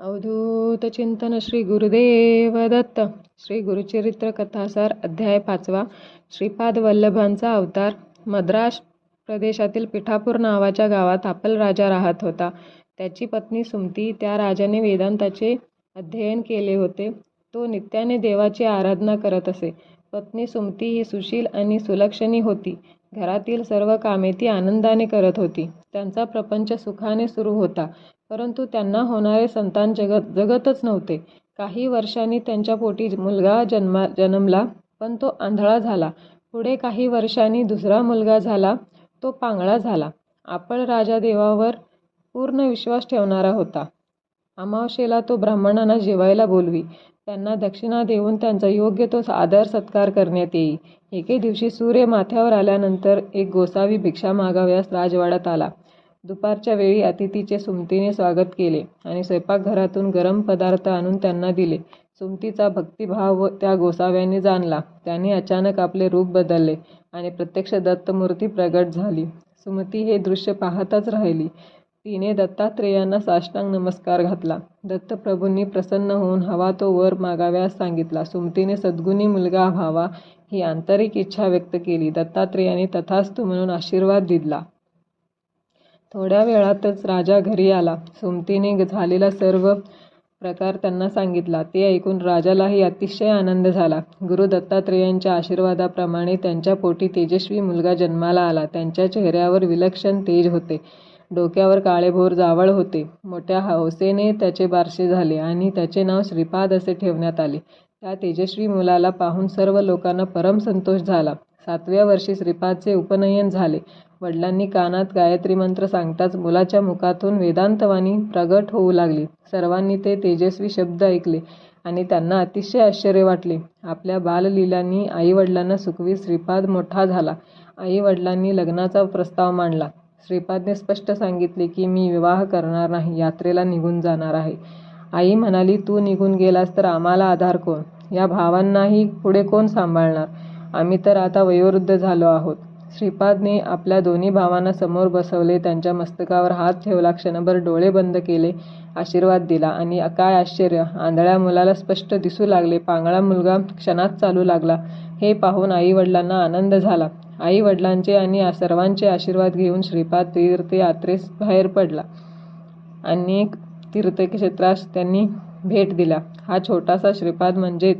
अवधूत चिंतन श्री गुरुदेव दत्त. श्री गुरुचरित्र कथासार अध्याय पाचवा. श्रीपाद वल्लभांचा अवतार. मद्रास प्रदेशातील पिठापूर नावाच्या गावात आपल राजा राहत होता. त्याची पत्नी सुमती त्या राजाने वेदांताचे अध्ययन केले होते. तो नित्याने देवाची आराधना करत असे. पत्नी सुमती ही सुशील आणि सुलक्षणी होती. घरातील सर्व कामे ती आनंदाने करत होती. त्यांचा प्रपंच सुखाने सुरू होता परंतु त्यांना होणारे संतान जगत जगतच नव्हते. काही वर्षांनी त्यांच्या पोटी मुलगा जन्मा जन्मला पण तो आंधळा झाला. पुढे काही वर्षांनी दुसरा मुलगा झाला तो पांगळा झाला. आपण राजा देवावर पूर्ण विश्वास ठेवणारा होता. अमावशेला तो ब्राह्मणांना जेवायला बोलवी. त्यांना दक्षिणा देऊन त्यांचा योग्य तो आदर सत्कार करण्यात येई. एके दिवशी सूर्य माथ्यावर आल्यानंतर एक गोसावी भिक्षा मागाव्यास राजवाड्यात आला. दुपारच्या वेळी अतिथीचे सुमतीने स्वागत केले आणि स्वयंपाकघरातून गरम पदार्थ आणून त्यांना दिले. सुमतीचा भक्तिभाव त्या गोसाव्याने जाणला. त्याने अचानक आपले रूप बदलले आणि प्रत्यक्ष दत्तमूर्ती प्रगट झाली. सुमती हे दृश्य पाहताच राहिली. तिने दत्तात्रेयांना साष्टांग नमस्कार घातला. दत्तप्रभूंनी प्रसन्न होऊन हवा तो वर मागाव्यास सांगितला. सुमतीने सद्गुणी मुलगा व्हावा ही आंतरिक इच्छा व्यक्त केली दत्तात्रेयाने तथास्तु म्हणून आशीर्वाद दिला. थोड्या वेळातच राजा घरी आला. सुमतीने झालेला सर्व प्रकार त्यांना सांगितला. ते ऐकून राजालाही अतिशय आनंद झाला. गुरु दत्तात्रेयांच्या आशीर्वादाप्रमाणे त्यांच्या पोटी तेजस्वी मुलगा जन्माला आला. त्यांच्या चेहऱ्यावर विलक्षण तेज होते. डोक्यावर काळेभोर जावळ होते. मोठ्या हौसेने त्याचे बारसे झाले आणि त्याचे नाव श्रीपाद असे ठेवण्यात आले. त्या तेजस्वी मुलाला पाहून सर्व लोकांना परम संतोष झाला. सातव्या वर्षी श्रीपादचे उपनयन झाले. वडिलांनी कानात गायत्री मंत्र सांगताच मुलाच्या मुखातून वेदांतवाणी प्रगट होऊ लागली. सर्वांनी ते तेजस्वी शब्द ऐकले आणि त्यांना अतिशय आश्चर्य वाटले. आपल्या बाललीलांनी आईवडिलांना सुखवी श्रीपाद मोठा झाला. आईवडिलांनी लग्नाचा प्रस्ताव मांडला. श्रीपादने स्पष्ट सांगितले की मी विवाह करणार नाही यात्रेला निघून जाणार आहे. आई म्हणाली तू निघून गेलास तर आम्हाला आधार कोण? या भावांनाही पुढे कोण सांभाळणार? आम्ही तर आता वयोवृद्ध झालो आहोत. श्रीपादने आपल्या दोन्ही भावांना समोर बसवले त्यांच्या मस्तकावर हात ठेवला क्षणभर डोळे बंद केले आशीर्वाद दिला आणि काय आश्चर्य आंधळ्या मुलाला स्पष्ट दिसू लागले पांगळा मुलगा क्षणात चालू लागला. हे पाहून आई वडिलांना आनंद झाला. आई वडिलांचे आणि सर्वांचे आशीर्वाद घेऊन श्रीपाद तीर्थयात्रेस बाहेर पडला. अनेक तीर्थक्षेत्रास त्यांनी भेट दिला हा छोटासा श्रीपाद म्हणजे